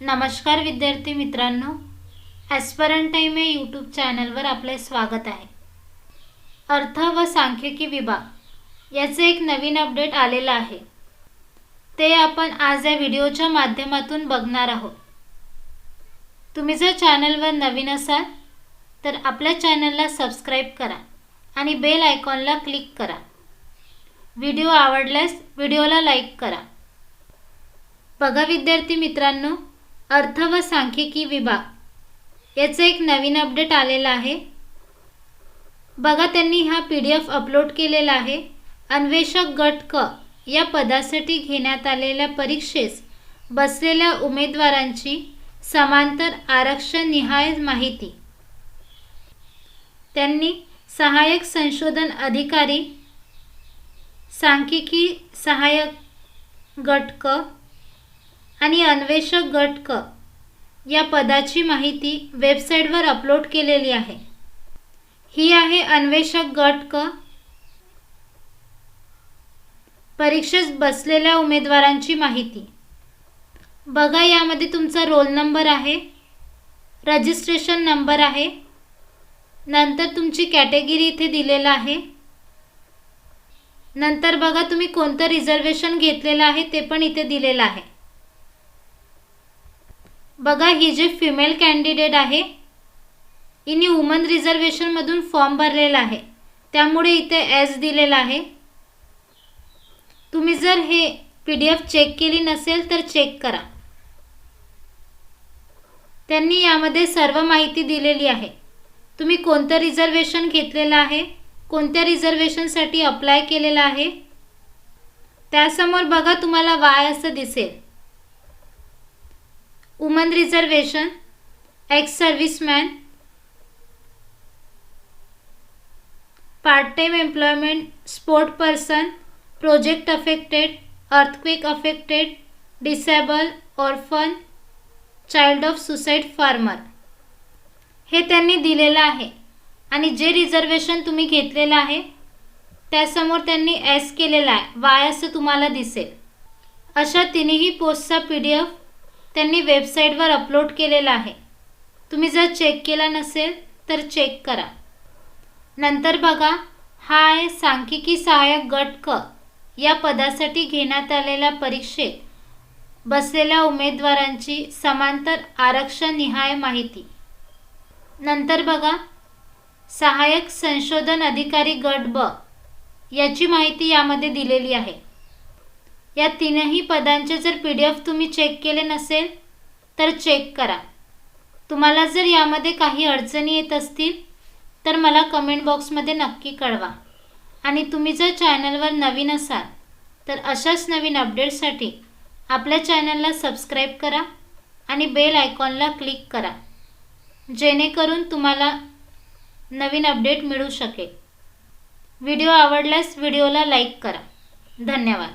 नमस्कार विद्यार्थी मित्रांनो ॲस्परंट टाईम या यूट्यूब चॅनलवर आपले स्वागत आहे. अर्थ व सांख्यिकी विभाग याचे एक नवीन अपडेट आलेलं आहे. ते आपण आज या व्हिडिओच्या माध्यमातून बघणार आहोत. तुम्ही जर चॅनलवर नवीन असाल तर आपल्या चॅनलला सबस्क्राईब करा आणि बेल आयकॉनला क्लिक करा. व्हिडिओ आवडल्यास व्हिडिओला लाईक करा. बघा विद्यार्थी मित्रांनो अर्थ व सांख्यिकी विभाग. याचं एक नवीन अपडेट आलेलं आहे. बघा त्यांनी हा पी डी एफ अपलोड केलेला आहे. अन्वेषक गट क या पदासाठी घेण्यात आलेल्या परीक्षेस बसलेल्या उमेदवारांची समांतर आरक्षण निहाय माहिती. त्यांनी सहाय्यक संशोधन अधिकारी सांख्यिकी सहाय्यक गट क आणि अन्वेषक गट क या पदाची माहिती वेबसाईटवर अपलोड केलेली आहे. ही आहे अन्वेषक गट क परीक्षेस बसलेल्या उमेदवारांची माहिती. बघा यामध्ये तुमचा रोल नंबर आहे रजिस्ट्रेशन नंबर आहे नंतर तुमची कॅटेगरी इथे दिलेलं आहे. नंतर बघा तुम्ही कोणतं रिझर्वेशन घेतलेलं आहे ते पण इथे दिलेलं आहे. बघा ही जे फिमेल कॅन्डिडेट आहे हिने वुमन रिझर्वेशनमधून फॉर्म भरलेला आहे. त्यामुळे इथे एस दिलेला आहे. तुम्ही जर हे पी डी एफ चेक केली नसेल तर चेक करा. त्यांनी यामध्ये सर्व माहिती दिलेली आहे. तुम्ही कोणतं रिझर्वेशन घेतलेलं आहे कोणत्या रिझर्वेशनसाठी अप्लाय केलेलं आहे त्यासमोर बघा तुम्हाला वाय असं दिसेल. Women reservation ex serviceman part time employment sport person project affected earthquake affected disable orphan child of suicide farmer हे त्यांनी दिलेलं आहे. आणि जे रिझर्वेशन तुम्ही घेतलेलं आहे त्यासमोर त्यांनी एस केलेला आहे. वाय असं तुम्हाला दिसेल. अशा तिन्ही पोस्टचा पी डी एफ त्यांनी वेबसाईटवर अपलोड केलेला आहे. तुम्ही जर चेक केला नसेल तर चेक करा. नंतर बघा हा आहे सांख्यिकी सहाय्यक गट क. या पदासाठी घेण्यात आलेल्या परीक्षेत बसलेल्या उमेदवारांची समांतर आरक्षण निहाय माहिती. नंतर बघा सहाय्यक संशोधन अधिकारी गट ब. याची माहिती यामध्ये दिलेली आहे. या तीनही पदांचे जर पी डी एफ तुम्ही चेक केले नसेल तर चेक करा. तुम्हाला जर यामध्ये काही अडचणी येत असतील तर मला कमेंट बॉक्समध्ये नक्की कळवा. आणि तुम्ही जर चॅनलवर नवीन असाल तर अशाच नवीन अपडेट्ससाठी आपल्या चॅनलला सबस्क्राईब करा आणि बेल आयकॉनला क्लिक करा. जेणेकरून तुम्हाला नवीन अपडेट मिळू शकेल. व्हिडिओ आवडल्यास व्हिडिओला लाईक करा. धन्यवाद.